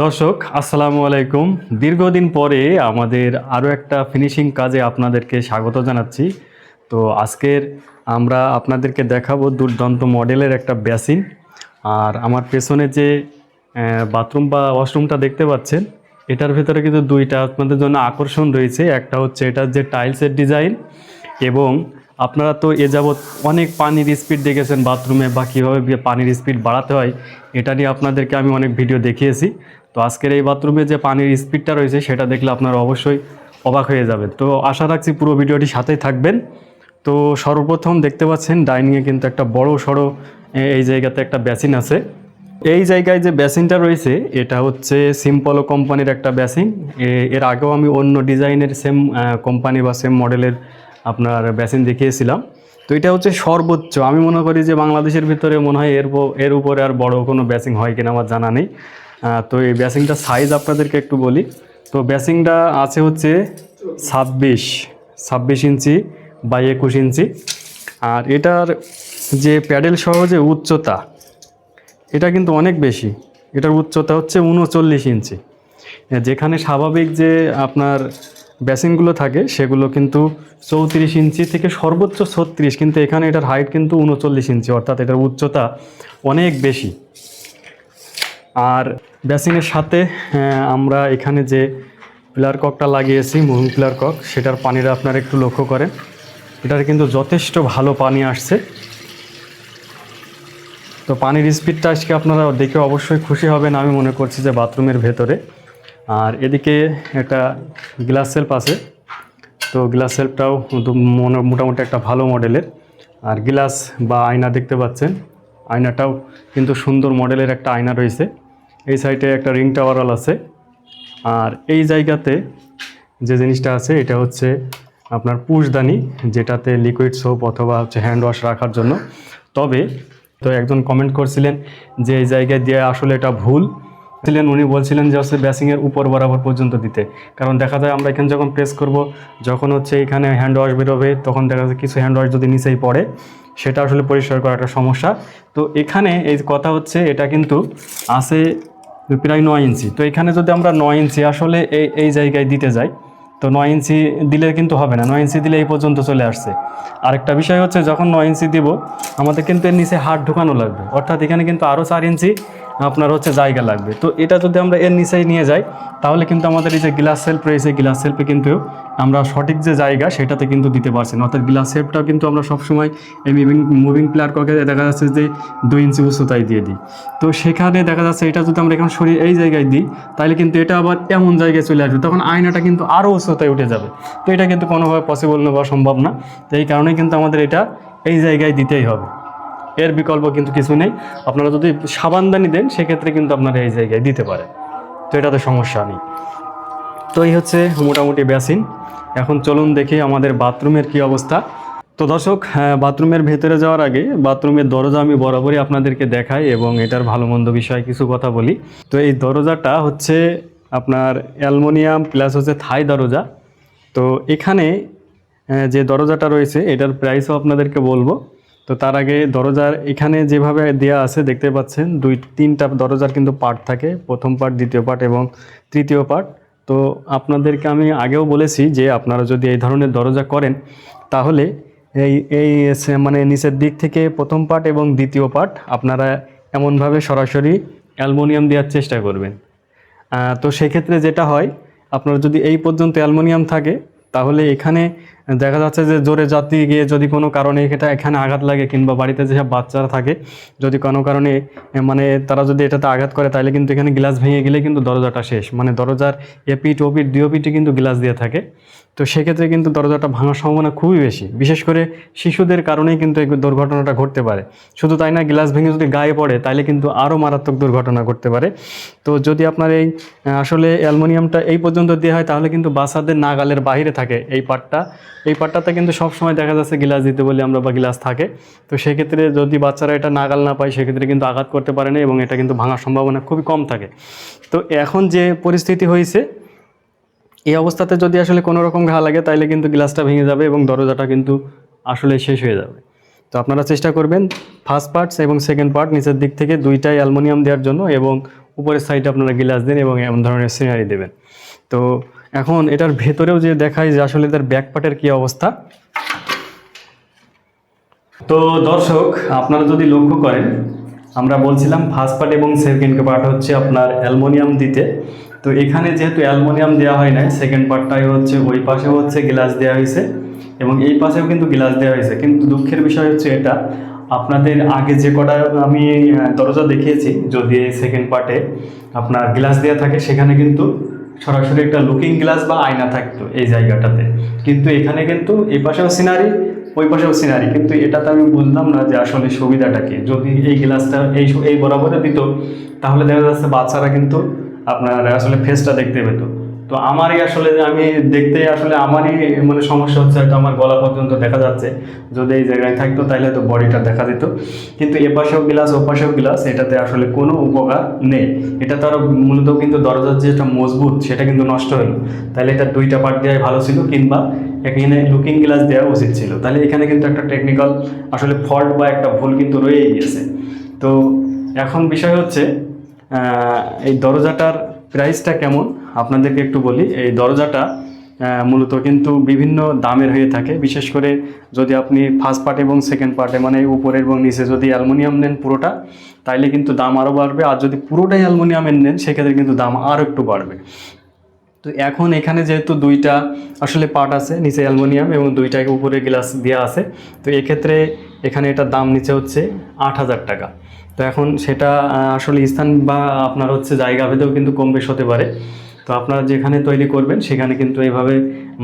দর্শক, আসসালামু আলাইকুম। দীর্ঘদিন পরে আমাদের আরও একটা ফিনিশিং কাজে আপনাদেরকে স্বাগত জানাচ্ছি। তো আজকের আমরা আপনাদেরকে দেখাবো দুর্দান্ত মডেলের একটা বেসিন আর আমার পেছনে যে বাথরুম বা ওয়াশরুমটা দেখতে পাচ্ছেন, এটার ভেতরে কিন্তু দুইটা আপনাদের জন্য আকর্ষণ রয়েছে। একটা হচ্ছে এটার যে টাইলসের ডিজাইন এবং আপনারা তো এ যাবৎ অনেক পানির স্পিড দেখেছেন বাথরুমে বা কীভাবে পানির স্পিড বাড়াতে হয়, এটা নিয়ে আপনাদেরকে আমি অনেক ভিডিও দেখিয়েছি। তো আজকের এই বাথরুমে যে পানির স্পিডটা রয়েছে, সেটা দেখলে আপনারা অবশ্যই অবাক হয়ে যাবেন। তো আশা রাখছি পুরো ভিডিওটি সাথেই থাকবেন। তো সর্বপ্রথম দেখতে পাচ্ছেন, ডাইনিংয়ে কিন্তু একটা বড় সড়ো এই জায়গাতে একটা বেসিন আছে। এই জায়গায় যে বেসিনটা রয়েছে, এটা হচ্ছে সিম্পলো কোম্পানির একটা বেসিন। এর আগেও আমি অন্য ডিজাইনের সেম কোম্পানি বা সেম মডেলের আপনার বেসিন দেখিয়েছিলাম। তো এটা হচ্ছে সর্বোচ্চ। আমি মনে করি যে বাংলাদেশের ভিতরে মনে হয় এর এর উপরে আর বড় কোনো বেসিং হয় কিনা আমার জানা নেই। তো এই বেসিংটার সাইজ আপনাদেরকে একটু বলি। তো বেসিংটা আছে হচ্ছে ছাব্বিশ ছাব্বিশ ইঞ্চি বা একুশ ইঞ্চি। আর এটার যে প্যাডেল সহ যে উচ্চতা, এটা কিন্তু অনেক বেশি। এটার উচ্চতা হচ্ছে উনচল্লিশ ইঞ্চি। যেখানে স্বাভাবিক যে আপনার বেসিনগুলো থাকে, সেগুলো কিন্তু চৌত্রিশ ইঞ্চি থেকে সর্বোচ্চ ছত্রিশ, কিন্তু এখানে এটার হাইট কিন্তু উনচল্লিশ ইঞ্চি, অর্থাৎ এটার উচ্চতা অনেক বেশি। আর বেসিনের সাথে আমরা এখানে যে পিলার ককটা লাগিয়েছি মুভিং পিলার কক, সেটার পানিটা আপনারা একটু লক্ষ্য করেন। এটার কিন্তু যথেষ্ট ভালো পানি আসছে। তো পানির স্পিডটা আজকে আপনারা দেখে অবশ্যই খুশি হবেন, আমি মনে করছি যে বাথরুমের ভেতরে। আর এদিকে একটা গ্লাস সেলফ আছে। তো গ্লাস সেলফটাও মনে- মোটামুটি একটা ভালো মডেলের। আর গ্লাস বা আয়না দেখতে পাচ্ছেন। আয়নাটাও কিন্তু সুন্দর মডেলের একটা আয়না রয়েছে। এই সাইডে একটা রিং টাওয়ারওয়াল আছে। আর এই জায়গাতে যে জিনিসটা আছে, এটা হচ্ছে আপনার পুশদানি, যেটাতে লিকুইড সোপ অথবা হচ্ছে হ্যান্ড ওয়াশ রাখার জন্য। তবে তো একজন কমেন্ট করছিলেন যে এই জায়গায় দিয়ে আসলে এটা ভুল। ছিলেন, উনি বলছিলেন যে হচ্ছে ব্যাসিংয়ের উপর বরাবর পর্যন্ত দিতে। কারণ দেখা যায় আমরা এখানে যখন প্রেস করব, যখন হচ্ছে এখানে হ্যান্ড ওয়াশ বেরোবে, তখন দেখা যায় কিছু হ্যান্ড ওয়াশ যদি নিচেই পড়ে, সেটা আসলে পরিষ্কার করা একটা সমস্যা। তো এখানে এই কথা হচ্ছে, এটা কিন্তু আছে প্রায় নয় ইঞ্চি তো এখানে যদি আমরা নয় ইঞ্চি আসলে এই এই জায়গায় দিতে যাই, তো নয় ইঞ্চি দিলে কিন্তু হবে না। নয় ইঞ্চি দিলে এই পর্যন্ত চলে আসছে। আরেকটা বিষয় হচ্ছে, যখন নয় ইঞ্চি দিব, আমাদের কিন্তু এর নিচে হাত ঢুকানো লাগবে। অর্থাৎ এখানে কিন্তু আরও চার ইঞ্চি আপনার হচ্ছে জায়গা লাগবে। তো এটা যদি আমরা এর নিচেই নিয়ে যাই, তাহলে কিন্তু আমাদের এই যে গ্লাস সেলফ রয়েছে গ্লাস সেলফে কিন্তু আমরা সঠিক যে জায়গা সেটাতে কিন্তু দিতে পারছি না। অর্থাৎ গ্লাস সেলফটাও কিন্তু আমরা সবসময় এই মুভিং মুভিং প্লেয়ার ককে দেখা যাচ্ছে যে দুই ইঞ্চি উচ্চতায় দিয়ে দিই। তো সেখানে দেখা যাচ্ছে এটা যদি আমরা এখন সরিয়ে এই জায়গায় দিই, তাহলে কিন্তু এটা আবার এমন জায়গায় চলে আসবে, তখন আয়নাটা কিন্তু আরও উচ্চতায় উঠে যাবে। তো এটা কিন্তু কোনোভাবে পসিবল না বা সম্ভব না। তো এই কারণে কিন্তু আমাদের এটা এই জায়গায় দিতেই হবে। এর বিকল্প কিন্তু কিছু নেই। আপনারা যদি সাবানদানি দেন সেক্ষেত্রে কিন্তু আপনারা এই জায়গায় দিতে পারেন। তো এটাতে সমস্যা নেই। তো এই হচ্ছে মোটামুটি বেসিন। এখন চলুন দেখি আমাদের বাথরুমের কি অবস্থা। তো দর্শক হ্যাঁ, বাথরুমের ভেতরে যাওয়ার আগে বাথরুমের দরজা আমি বরাবরই আপনাদেরকে দেখাই এবং এটার ভালো মন্দ বিষয়ে কিছু কথা বলি। তো এই দরজাটা হচ্ছে আপনার অ্যালমোনিয়াম প্লাস হচ্ছে থাই দরজা। তো এখানে আহ, যে দরজাটা রয়েছে এটার প্রাইসও আপনাদেরকে বলব। তো তার আগে দরজার এখানে যেভাবে দেয়া আছে দেখতে পাচ্ছেন, দুই, তিনটা দরজার কিন্তু পার্ট থাকে, প্রথম পার্ট, দ্বিতীয় পার্ট এবং তৃতীয় পার্ট। তো আপনাদেরকে আমি আগেও বলেছি যে আপনারা যদি এই ধরনের দরজা করেন, তাহলে এই এই মানে নিচের দিক থেকে প্রথম পার্ট এবং দ্বিতীয় পার্ট আপনারা এমনভাবে সরাসরি অ্যালমোনিয়াম দেওয়ার চেষ্টা করবেন। তো সেক্ষেত্রে যেটা হয়, আপনার যদি এই পর্যন্ত অ্যালমোনিয়াম থাকে, তাহলে এখানে দেখা যাচ্ছে যে জোরে যাত্রী গিয়ে যদি কোনো কারণে এটা এখানে আঘাত লাগে কিংবা বাড়িতে যেসব বাচ্চারা থাকে, যদি কোনো কারণে মানে তারা যদি এটাতে আঘাত করে, তাহলে কিন্তু এখানে গ্লাস ভেঙে গেলে কিন্তু দরজাটা শেষ। মানে দরজার এপিট ওপিট ডিওপিটি কিন্তু গ্লাস দিয়ে থাকে। তো সেক্ষেত্রে কিন্তু দরজাটা ভাঙার সম্ভাবনা খুবই বেশি। বিশেষ করে শিশুদের কারণেই কিন্তু এই দুর্ঘটনাটা ঘটতে পারে। শুধু তাই না, গ্লাস ভেঙে যদি গায়ে পড়ে, তাহলে কিন্তু আরও মারাত্মক দুর্ঘটনা ঘটতে পারে। তো যদি আপনার এই, আসলে অ্যালমোনিয়ামটা এই পর্যন্ত দেওয়া হয়, তাহলে কিন্তু বাচ্চাদের নাগালের বাইরে থাকে এই পার্টটা। এই পার্টটাতে কিন্তু সবসময় দেখা যাচ্ছে গ্লাস দিতে বলি আমরা বা গ্লাস থাকে। তো সেক্ষেত্রে যদি বাচ্চারা এটা নাগাল না পায়, সেক্ষেত্রে কিন্তু আঘাত করতে পারে না এবং এটা কিন্তু ভাঙার সম্ভাবনা খুবই কম থাকে। তো এখন যে পরিস্থিতি হয়েছে, এই অবস্থাতে যদি আসলে কোনো রকম ঘা লাগে তাহলে কিন্তু গ্লাসটা ভেঙে যাবে এবং দরজাটা কিন্তু আসলে শেষ হয়ে যাবে। তো আপনারা চেষ্টা করবেন ফার্স্ট পার্টস এবং সেকেন্ড পার্ট নিচের দিক থেকে দুইটাই অ্যালমোনিয়াম দেওয়ার জন্য এবং উপরের সাইডে আপনারা গ্লাস দেন এবং এমন ধরনের সিনারি দেবেন। তো এখন এটার ভেতরেও যে দেখায় যে আসলে তার ব্যাক পার্টের কী অবস্থা। তো দর্শক, আপনারা যদি লক্ষ্য করেন, আমরা বলছিলাম ফার্স্ট পার্ট এবং সেকেন্ড পার্ট হচ্ছে আপনার অ্যালমোনিয়াম দিতে। তো এখানে যেহেতু অ্যালমোনিয়াম দেওয়া হয় নাই সেকেন্ড পার্টটাই হচ্ছে, ওই পাশে হচ্ছে গ্লাস দেওয়া হয়েছে এবং এই পাশেও কিন্তু গ্লাস দেওয়া হয়েছে। কিন্তু দুঃখের বিষয় হচ্ছে এটা, আপনাদের আগে যে কটা আমি দরজা দেখিয়েছি, যদি সেকেন্ড পার্টে আপনার গ্লাস দেওয়া থাকে, সেখানে কিন্তু সরাসরি একটা লুকিং গ্লাস বা আয়না থাকতো এই জায়গাটাতে। কিন্তু এখানে কিন্তু এই পাশেও সিনারি ওই পাশেও সিনারি কিন্তু এটাতে আমি বুঝলাম না যে আসলে সুবিধাটা কি। যদি এই গ্লাসটা এই এই বরাবরে দিত, তাহলে দেখা যাচ্ছে বাচ্চারা কিন্তু আপনার আসলে ফেসটা দেখতে পেত। তো আমারই আসলে আমি দেখতে আসলে আমারই মানে সমস্যা হচ্ছে, হয়তো আমার গলা পর্যন্ত দেখা যাচ্ছে। যদি এই জায়গায় থাকতো তাহলে তো বডিটা দেখা দিত কিন্তু এপাশেও গ্লাস ওপাশেও গ্লাস, এটাতে আসলে কোনো উপকার নেই। এটা তো আরও মূলত কিন্তু দরজার যেটা মজবুত, সেটা কিন্তু নষ্ট হলো তাহলে এটা দুইটা পার্ট দেওয়াই ভালো ছিল, কিংবা এখানে লুকিং গ্লাস দেওয়া উচিত ছিল। তাহলে এখানে কিন্তু একটা টেকনিক্যাল আসলে ফল্ট বা একটা ভুল কিন্তু রয়েই গেছে। তো এখন বিষয় হচ্ছে এই দরজাটার প্রাইসটা কেমন? আপনাদেরকে একটু বলি, এই দরজাটা মূলত কিন্তু বিভিন্ন দামের হয়ে থাকে। বিশেষ করে যদি আপনি ফার্স্ট পার্ট এবং সেকেন্ড পার্টে মানে উপরে এবং নিচে যদি অ্যালুমিনিয়াম নেন পুরোটা, তাইলে কিন্তু দাম আরও বাড়বে। আর যদি পুরোটাই অ্যালুমিনিয়ামের নেন, সেক্ষেত্রে কিন্তু দাম আরও একটু বাড়বে। তো এখন এখানে যেহেতু দুইটা আসলে পার্ট আছে, নিচে অ্যালুমিনিয়াম এবং দুইটাকে উপরে গ্লাস দেওয়া আছে, তো এক্ষেত্রে এখানে এটার দাম নিচে হচ্ছে আট হাজার টাকা। তো এখন সেটা আসলে স্থান বা আপনার হচ্ছে জায়গা ভেদেও কিন্তু কম বেশ হতে পারে। তো আপনারা যেখানে তৈরি করবেন, সেখানে কিন্তু এইভাবে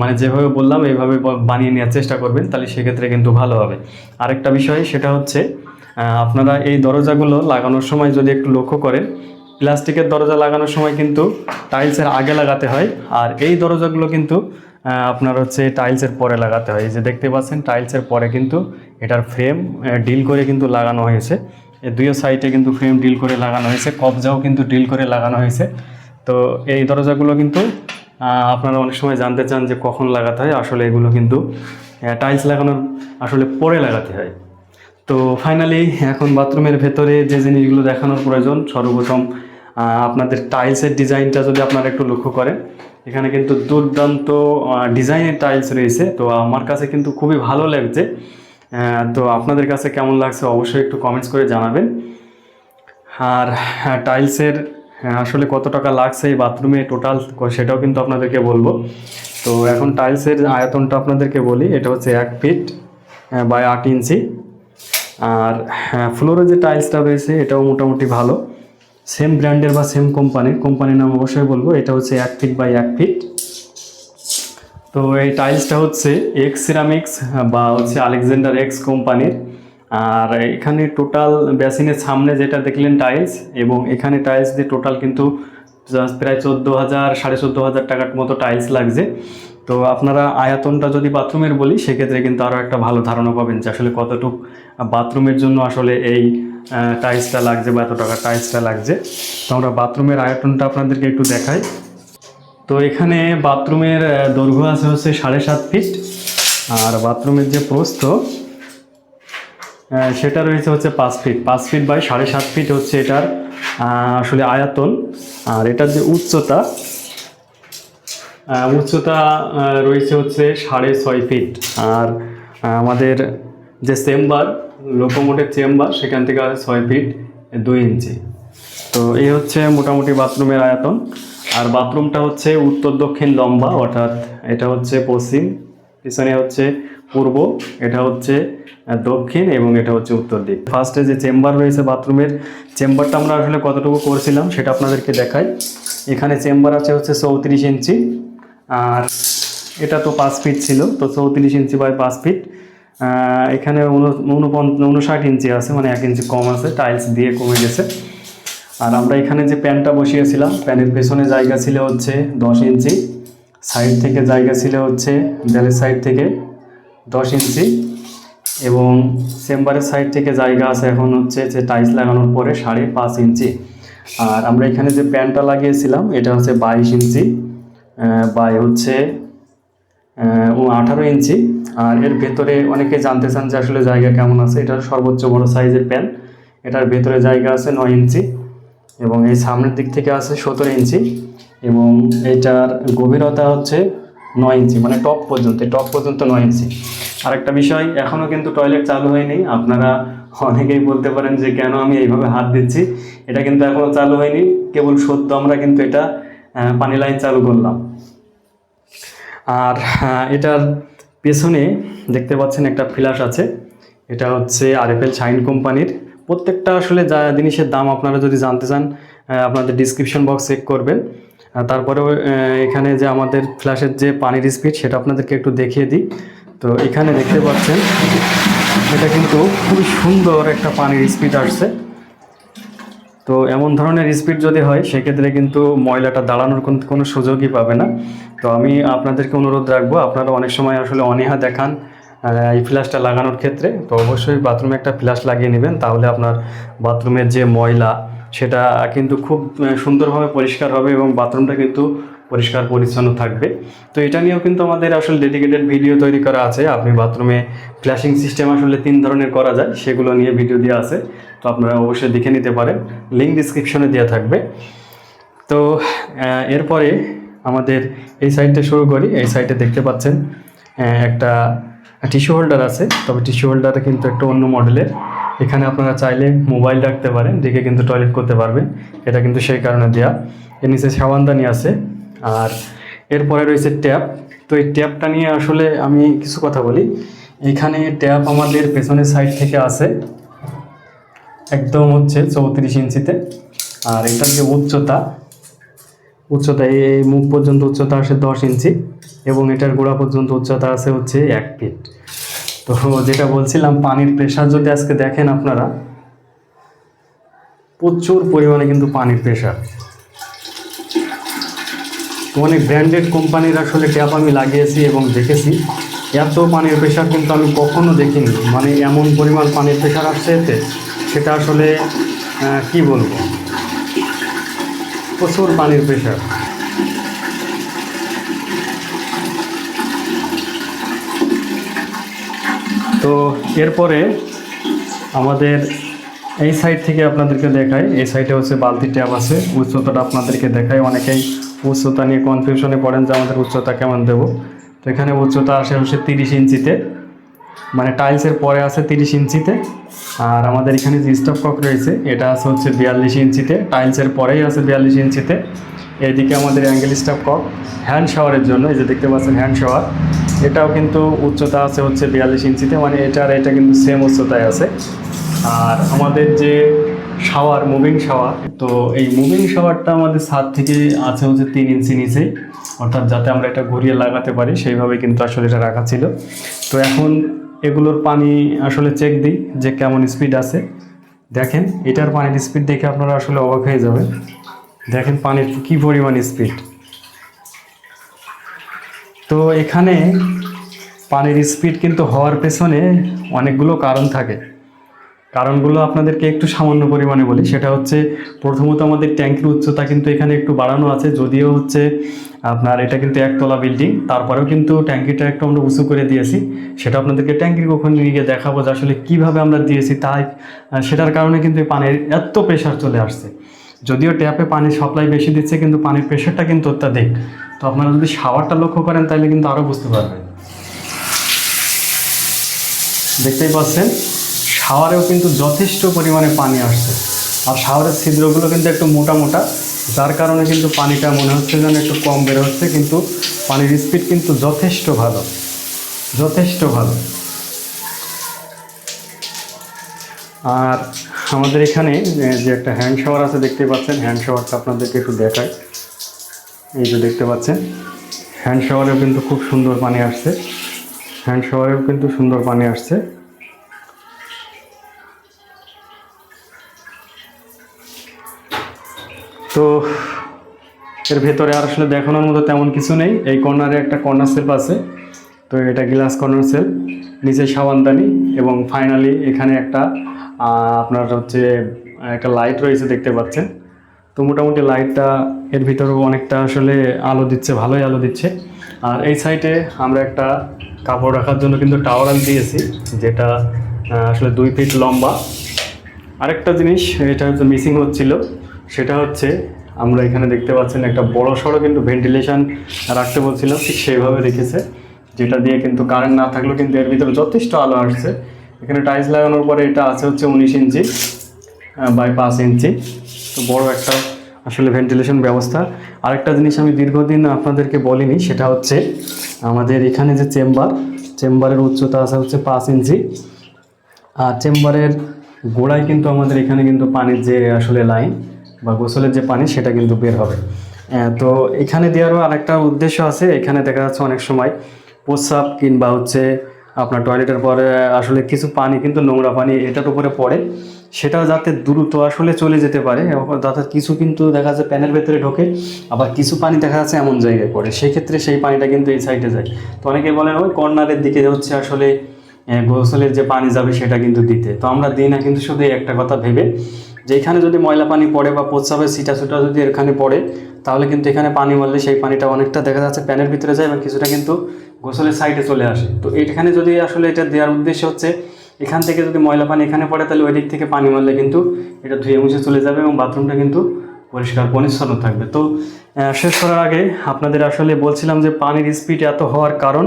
মানে যেভাবে বললাম, এইভাবে বানিয়ে নেওয়ার চেষ্টা করবেন, তাহলে সেক্ষেত্রে কিন্তু ভালো হবে। আরেকটা বিষয়, সেটা হচ্ছে আপনারা এই দরজাগুলো লাগানোর সময় যদি একটু লক্ষ্য করেন, প্লাস্টিকের দরজা লাগানোর সময় কিন্তু টাইলসের আগে লাগাতে হয়, আর এই দরজাগুলো কিন্তু আপনার হচ্ছে টাইলসের পরে লাগাতে হয়। এই যে দেখতে পাচ্ছেন টাইলসের পরে কিন্তু এটার ফ্রেম ডিল করে কিন্তু লাগানো হয়েছে। দুইও সাইডে কিন্তু ফ্রেম ডিল করে লাগানো হয়েছে, কবজাও কিন্তু ডিল করে লাগানো হয়েছে। তো এই দরজাগুলো কিন্তু আপনারা অনেক সময় জানতে চান যে কখন লাগাতে হয়। আসলে এগুলো কিন্তু টাইলস লাগানোর আসলে পরে লাগাতে হয়। তো ফাইনালি এখন বাথরুমের ভেতরে যে জিনিসগুলো দেখানোর প্রয়োজন, সর্বপ্রথম আপনাদের টাইলসের ডিজাইনটা যদি আপনারা একটু লক্ষ্য করেন, এখানে কিন্তু দুর্দান্ত ডিজাইনের টাইলস রয়েছে। তো আমার কাছে কিন্তু খুবই ভালো লাগছে। তো আপনাদের কাছে কেমন লাগছে অবশ্যই একটু কমেন্টস করে জানাবেন। আর টাইলসের আসলে কত টাকা লাগছে এই বাথরুমে টোটাল সেটাও কিন্তু আপনাদেরকে বলব। তো এখন টাইলসের আয়তনটা আপনাদেরকে বলি এটা হচ্ছে এক ফিট বাই আট ইঞ্চি। আর হ্যাঁ, ফ্লোরে যে টাইলসটা রয়েছে এটাও মোটামুটি ভালো। সেম ব্র্যান্ডের বা সেম কোম্পানির কোম্পানির নাম অবশ্যই বলব এটা হচ্ছে এক ফিট বাই এক ফিট তো এই টাইলসটা হচ্ছে এক্স সিরামিক্স বা হচ্ছে আলেকজান্ডার এক্স কোম্পানির আর এখানে টোটাল বেসিনের সামনে যেটা দেখলেন টাইলস এবং এখানে টাইলস দিয়ে টোটাল কিন্তু প্রায় চোদ্দ হাজার সাড়ে চোদ্দ হাজার টাকার মতো টাইলস লাগছে। তো আপনারা আয়তনটা যদি বাথরুমের বলি সেক্ষেত্রে কিন্তু আরও একটা ভালো ধারণা পাবেন যে আসলে কতটুক বাথরুমের জন্য আসলে এই টাইলসটা লাগছে বা এত টাকা টাইলসটা লাগছে। তো আমরা বাথরুমের আয়তনটা আপনাদেরকে একটু দেখাই। তো এখানে বাথরুমের দৈর্ঘ্য আছে হচ্ছে সাড়ে সাত ফিট আর বাথরুমের যে প্রস্থ আহ, সেটা রয়েছে হচ্ছে পাঁচ ফিট পাঁচ ফিট বাই সাড়ে সাত ফিট হচ্ছে এটার আসলে আয়াতন। আর এটার যে উচ্চতা উচ্চতা রয়েছে হচ্ছে সাড়ে ছয় ফিট আর আমাদের যে চেম্বার লোকোমোটিভ চেম্বার, সেখান থেকে আছে ছয় ফিট দুই ইঞ্চি তো এই হচ্ছে মোটামুটি বাথরুমের আয়তন। আর বাথরুমটা হচ্ছে উত্তর দক্ষিণ লম্বা, অর্থাৎ এটা হচ্ছে পশ্চিম, পিছনে হচ্ছে পূর্ব, এটা হচ্ছে দক্ষিণ এবং এটা হচ্ছে উত্তর দিক। ফার্স্টে যে চেম্বার রয়েছে বাথরুমের চেম্বারটা আমরা আসলে কতটুকু করছিলাম সেটা আপনাদেরকে দেখাই। এখানে চেম্বার আছে হচ্ছে চৌত্রিশ ইঞ্চি, আর এটা তো পাঁচ ফিট ছিল, তো চৌত্রিশ ইঞ্চি বাই পাঁচ ফিট এখানে উনষাট ইঞ্চি আছে মানে এক ইঞ্চি কম আছে টাইলস দিয়ে কমে গেছে। আর আমরা এখানে যে প্যানটা বসিয়েছিলাম প্যানের পেছনে জায়গা ছিল হচ্ছে দশ ইঞ্চি সাইড থেকে জায়গা ছিল হচ্ছে দেলের সাইড থেকে। দশ ইঞ্চি এবং চেম্বারের সাইড থেকে জায়গা আছে এখন হচ্ছে যে টাইলস লাগানোর পরে সাড়ে পাঁচ ইঞ্চি। আর আমরা এখানে যে প্যানটা লাগিয়েছিলাম, এটা হচ্ছে বাইশ ইঞ্চি বাই হচ্ছে আঠারো ইঞ্চি। আর এর ভেতরে অনেকে জানতে চান যে আসলে জায়গা কেমন আছে, এটা সর্বোচ্চ বড় সাইজের প্যান। এটার ভেতরে জায়গা আছে নয় ইঞ্চি এবং এই সামনের দিক থেকে আছে সতেরো ইঞ্চি এবং এইটার গভীরতা হচ্ছে নয় ইঞ্চি মানে টপ পর্যন্ত টপ পর্যন্ত নয় ইঞ্চি আরেকটা বিষয় এখনও কিন্তু টয়লেট চালু হয়নি। আপনারা অনেকেই বলতে পারেন যে, কেন আমি এইভাবে হাত দিচ্ছি? এটা কিন্তু এখনও চালু হয়নি। কেবল সদ্য আমরা কিন্তু এটা পানি লাইন চালু করলাম। আর এটার পেছনে দেখতে পাচ্ছেন একটা ফ্ল্যাশ আছে। এটা হচ্ছে আর আরএফএল শাইন কোম্পানির। প্রত্যেকটা আসলে যা জিনিসের দাম আপনারা যদি জানতে চান আপনাদের ডিসক্রিপশন বক্স চেক করবেন। তারপরেও এখানে যে আমাদের ফ্ল্যাশের যে পানির স্পিড সেটা আপনাদেরকে একটু দেখিয়ে দিই। তো এখানে দেখতে পাচ্ছেন, এটা কিন্তু খুবই সুন্দর একটা পানির স্পিড আসছে। তো এমন ধরনের স্পিড যদি হয়, সেক্ষেত্রে কিন্তু ময়লাটা দাঁড়ানোর কোন- সুযোগই পাবে না। তো আমি আপনাদেরকে অনুরোধ রাখব, আপনারা অনেক সময় আসলে অনীহা দেখান এই ফ্ল্যাশটা লাগানোর ক্ষেত্রে। তো অবশ্যই বাথরুমে একটা ফ্ল্যাশ লাগিয়ে নেবেন, তাহলে আপনার বাথরুমের যে ময়লা সেটা কিন্তু খুব সুন্দরভাবে পরিষ্কার হবে এবং বাথরুমটা কিন্তু পরিষ্কার পরিচ্ছন্ন থাকবে। তো এটা নিয়েও কিন্তু আমাদের আসলে ডেডিকেটেড ভিডিও তৈরি করা আছে। আপনি বাথরুমে ফ্ল্যাশিং সিস্টেম আসলে তিন ধরনের করা যায়, সেগুলো নিয়ে ভিডিও দেওয়া আছে। তো আপনারা অবশ্যই দেখে নিতে পারেন। লিঙ্ক ডিসক্রিপশনে দেওয়া থাকবে। তো এরপরে আমাদের এই সাইডটা শুরু করি। এই সাইডে দেখতে পাচ্ছেন একটা টিস্যু হোল্ডার আছে। তবে টিস্যু হোল্ডারটা কিন্তু একটা অন্য মডেলের এখানে আপনারা চাইলে মোবাইল রাখতে পারেন রেখে কিন্তু টয়লেট করতে পারবেন। এটা কিন্তু সেই কারণে দেওয়া এর নিচে সাবানদানি আছে। আর এরপরে রয়েছে ট্যাপ। তো এই ট্যাপটা নিয়ে আসলে আমি কিছু কথা বলি। এখানে ট্যাপ আমাদের পেছনের সাইড থেকে আছে একদম হচ্ছে চৌত্রিশ ইঞ্চিতে। আর এটার যে উচ্চতা উচ্চতা এই মুখ পর্যন্ত উচ্চতা আসে দশ ইঞ্চি এবং এটার গোড়া পর্যন্ত উচ্চতা আছে হচ্ছে এক ফিট। তো যেটা বলছিলাম, পানির প্রেশার যদি আজকে দেখেন আপনারা, প্রচুর পরিমাণে কিন্তু পানির প্রেশার অনেক ব্র্যান্ডেড কোম্পানির আসলে ট্যাপ আমি লাগিয়েছি এবং দেখেছি। এত পানির প্রেশার কিন্তু আমি কখনো দেখিনি। মানে এমন পরিমাণ পানির প্রেশার আসছে এতে, সেটা আসলে কি বলব? প্রচুর পানির প্রেশার তো এরপরে আমাদের এই সাইড থেকে আপনাদেরকে দেখাই। এই সাইডে হচ্ছে বালতি ট্যাপ আছে। উচ্চতাটা আপনাদেরকে দেখাই। অনেকেই উচ্চতা নিয়ে কনফিউশনে পড়েন যে আমাদের উচ্চতা কেমন দেবো। তো এখানে উচ্চতা আসে হচ্ছে তিরিশ ইঞ্চিতে। মানে টাইলসের পরে আছে তিরিশ ইঞ্চিতে। আর আমাদের এখানে যে স্টপ কক রয়েছে, এটা আছে হচ্ছে বিয়াল্লিশ ইঞ্চিতে। টাইলসের পরেই আছে বিয়াল্লিশ ইঞ্চিতে। এদিকে আমাদের অ্যাঙ্গেল স্টপ কক হ্যান্ড শাওয়ারের জন্য। এই যে দেখতে পাচ্ছেন হ্যান্ড শাওয়ার এটাও কিন্তু উচ্চতা আছে হচ্ছে বিয়াল্লিশ ইঞ্চিতে মানে এটা আর এটা কিন্তু সেম উচ্চতায় আছে। আর আমাদের যে শাওয়ার, মুভিং শাওয়ার, তো এই মুভিং শাওয়ারটা আমাদের ছাদ থেকে আছে হচ্ছে তিন ইঞ্চি নিচেই অর্থাৎ যাতে আমরা এটা ঘুরিয়ে লাগাতে পারি, সেইভাবে কিন্তু আসলে এটা রাখা ছিল। তো এখন এগুলোর পানি আসলে চেক দিই, যে কেমন স্পিড আছে। দেখেন, এটার পানির স্পিড দেখে আপনারা আসলে অবাক হয়ে যাবেন। দেখেন পানির কী পরিমাণ স্পিড তো এখানে পানির স্পিড কিন্তু হওয়ার পেছনে অনেকগুলো কারণ থাকে। কারণগুলো আপনাদেরকে একটু সামান্য পরিমাণে বলি। সেটা হচ্ছে, প্রথমত আমাদের ট্যাঙ্কির উচ্চতা কিন্তু এখানে একটু বাড়ানো আছে। যদিও হচ্ছে, আপনার এটা কিন্তু একতলা বিল্ডিং তারপরেও কিন্তু ট্যাঙ্কিটা একটু আমরা উঁচু করে দিয়েছি। সেটা আপনাদেরকে ট্যাঙ্কির কখন নিয়ে গিয়ে দেখাবো যে আসলে কীভাবে আমরা দিয়েছি তাই সেটার কারণে কিন্তু পানির এত প্রেশার চলে আসছে। যদিও ট্যাপে পানি সাপ্লাই বেশি দিচ্ছে, কিন্তু পানির প্রেশারটা কিন্তু অত্যাধিক। তো আপনারা যদি শাওয়ারটা লক্ষ্য করেন, তাহলে কিন্তু আরও বুঝতে পারবেন। দেখতেই পাচ্ছেন, শাওয়ারেও কিন্তু যথেষ্ট পরিমাণে পানি আসছে। আর শাওয়ারের ছিদ্রগুলো কিন্তু একটু মোটা মোটা, যার কারণে কিন্তু পানিটা মনে হচ্ছে যেন একটু কম বের হচ্ছে, কিন্তু পানির স্পিড কিন্তু যথেষ্ট ভালো যথেষ্ট ভালো। আর আমাদের এখানে যে একটা হ্যান্ড শাওয়ার আছে দেখতে পাচ্ছেন, হ্যান্ড শাওয়ারটা আপনাদেরকে একটু দেখায় এই যে দেখতে পাচ্ছেন, হ্যান্ড শাওয়ারেও কিন্তু খুব সুন্দর পানি আসছে। হ্যান্ড শাওয়ারেও কিন্তু সুন্দর পানি আসছে। তো এর ভেতরে আর আসলে দেখানোর মতো তেমন কিছু নেই। এই কর্নারে একটা কর্নার সেলফ আছে। তো এটা গ্লাস কর্নার সেলফ, নিচে সাবানদানি এবং ফাইনালি এখানে একটা আপনার হচ্ছে একটা লাইট রয়েছে দেখতে পাচ্ছেন। তো মোটামুটি লাইটটা এর ভিতরেও অনেকটা আসলে আলো দিচ্ছে, ভালোই আলো দিচ্ছে। আর এই সাইডে আমরা একটা কাপড় রাখার জন্য কিন্তু টাওয়ারাল দিয়েছি, যেটা আসলে দুই ফিট লম্বা। আরেকটা জিনিস, এটা হচ্ছে মিসিং হচ্ছিল সেটা হচ্ছে আমরা এখানে দেখতে পাচ্ছেন একটা বড় সড়ো কিন্তু ভেন্টিলেশন রাখতে বলছিলাম ঠিক সেইভাবে রেখেছে, যেটা দিয়ে কিন্তু কারেন্ট না থাকলেও কিন্তু এর ভিতরে যথেষ্ট আলো আসছে। এখানে টাইলস লাগানোর পরে এটা আছে হচ্ছে উনিশ ইঞ্চি বাই পাঁচ ইঞ্চি। তো বড় একটা আসলে ভেন্টিলেশন ব্যবস্থা। আরেকটা জিনিস আমি দীর্ঘদিন আপনাদেরকে বলিনি, সেটা হচ্ছে আমাদের এখানে যে চেম্বার, চেম্বারের উচ্চতা আছে হচ্ছে পাঁচ ইঞ্চি। আর চেম্বারের গোড়ায় কিন্তু আমাদের এখানে কিন্তু পানির যে আসলে লাইন বা গোসলের যে পানি, সেটা কিন্তু বের হবে। তো এখানে দেওয়ারও আরেকটা উদ্দেশ্য আছে। এখানে দেখা যাচ্ছে অনেক সময় প্রস্রাব কিংবা হচ্ছে আপনার টয়লেটের পরে আসলে কিছু পানি, কিন্তু নোংরা পানি এটার উপরে পড়ে। সেটা যাতে দ্রুত আসলে চলে যেতে পারে যাতে কিছু কিন্তু দেখা যাচ্ছে প্যানের ভেতরে ঢোকে, আবার কিছু পানি দেখা যাচ্ছে এমন জায়গায় পড়ে। সেই ক্ষেত্রে সেই পানিটা কিন্তু এই সাইডে যায়। তো অনেকে বলেন ওই কর্নারের দিকে হচ্ছে আসলে গোসলের যে পানি যাবে সেটা কিন্তু দিতে। তো আমরা দিই না, কিন্তু শুধু একটা কথা ভেবে, যে এখানে যদি ময়লা পানি পড়ে বা প্রস্রাবের সিটা সুটা যদি এখানে পড়ে, তাহলে কিন্তু এখানে পানি মারলে সেই পানিটা অনেকটা দেখা যাচ্ছে প্যানের ভিতরে যায়, এবং কিছুটা কিন্তু গোসলের সাইডে চলে আসে। তো এখানে যদি আসলে এটা দেওয়ার উদ্দেশ্য হচ্ছে এখান থেকে যদি ময়লা পানি এখানে পড়ে, তাহলে ওই দিক থেকে পানি মারলে কিন্তু এটা ধুয়ে মুছে চলে যাবে এবং বাথরুমটা কিন্তু পরিষ্কার পরিচ্ছন্ন থাকবে। তো শেষ করার আগে আপনাদের আসলে বলছিলাম যে পানির স্পিড এত হওয়ার কারণ,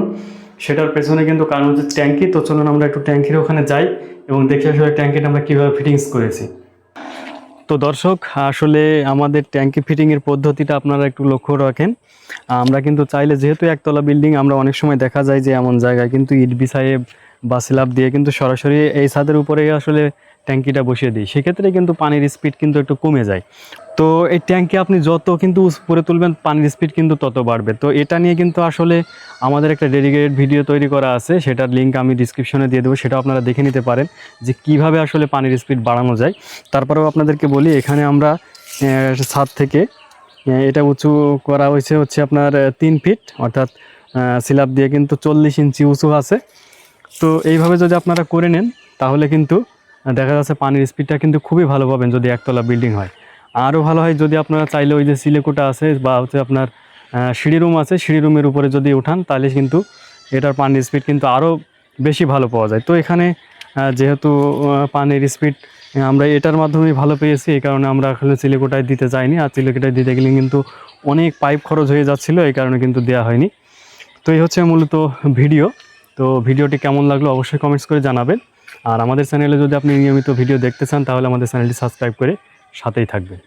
সেটার পেছনে কিন্তু কারণ হচ্ছে ট্যাঙ্কি। তো চলুন আমরা একটু ট্যাঙ্কির ওখানে যাই এবং দেখে আসলে ট্যাঙ্কিটা আমরা কীভাবে ফিটিংস করেছি। তো দর্শক, আসলে আমাদের ট্যাঙ্কি ফিটিংয়ের পদ্ধতিটা আপনারা একটু লক্ষ্য রাখেন। আমরা কিন্তু চাইলে যেহেতু একতলা বিল্ডিং, আমরা অনেক সময় দেখা যায় যে এমন জায়গায় কিন্তু ইট বিছায়ে বা স্ল্যাব দিয়ে কিন্তু সরাসরি এই ছাদের উপরেই আসলে ট্যাঙ্কিটা বসিয়ে দিই। সেক্ষেত্রে কিন্তু পানির স্পিড কিন্তু একটু কমে যায়। তো এই ট্যাঙ্কি আপনি যত কিন্তু উপরে তুলবেন, পানির স্পিড কিন্তু তত বাড়বে। তো এটা নিয়ে কিন্তু আসলে আমাদের একটা ডেডিকেটেড ভিডিও তৈরি করা আছে। সেটার লিঙ্ক আমি ডিসক্রিপশনে দিয়ে দেবো। সেটা আপনারা দেখে নিতে পারেন যে কীভাবে আসলে পানির স্পিড বাড়ানো যায়। তারপরেও আপনাদেরকে বলি, এখানে আমরা ছাদ থেকে এটা উঁচু করা হয়েছে হচ্ছে আপনার তিন ফিট অর্থাৎ সিলাপ দিয়ে কিন্তু চল্লিশ ইঞ্চি উঁচু আছে। তো এইভাবে যদি আপনারা করে নেন, তাহলে কিন্তু দেখা যাচ্ছে পানির স্পিডটা কিন্তু খুবই ভালো পাবেন যদি একতলা বিল্ডিং হয়। আরও ভালো হয় যদি আপনারা চাইলে ওই যে সিলেকোটা আছে বা হচ্ছে আপনার সিঁড়ি রুম আছে, সিঁড়ি রুমের উপরে যদি উঠান, তাহলে কিন্তু এটার পানির স্পিড কিন্তু আরও বেশি ভালো পাওয়া যায়। তো এখানে যেহেতু পানির স্পিড আমরা এটার মাধ্যমেই ভালো পেয়েছি, এই কারণে আমরা আসলে সিলেকোটায় দিতে চাইনি। আর সিলেকোটায় দিতে গেলে কিন্তু অনেক পাইপ খরচ হয়ে যাচ্ছিল, এই কারণে কিন্তু দেওয়া হয়নি। তো এই হচ্ছে মূলত ভিডিও তো ভিডিওটি কেমন লাগল অবশ্যই কমেন্টস করে জানাবেন। আর আমাদের চ্যানেলে যদি আপনি নিয়মিত ভিডিও দেখতে চান, তাহলে আমাদের চ্যানেলটি সাবস্ক্রাইব করে সাথেই থাকবেন।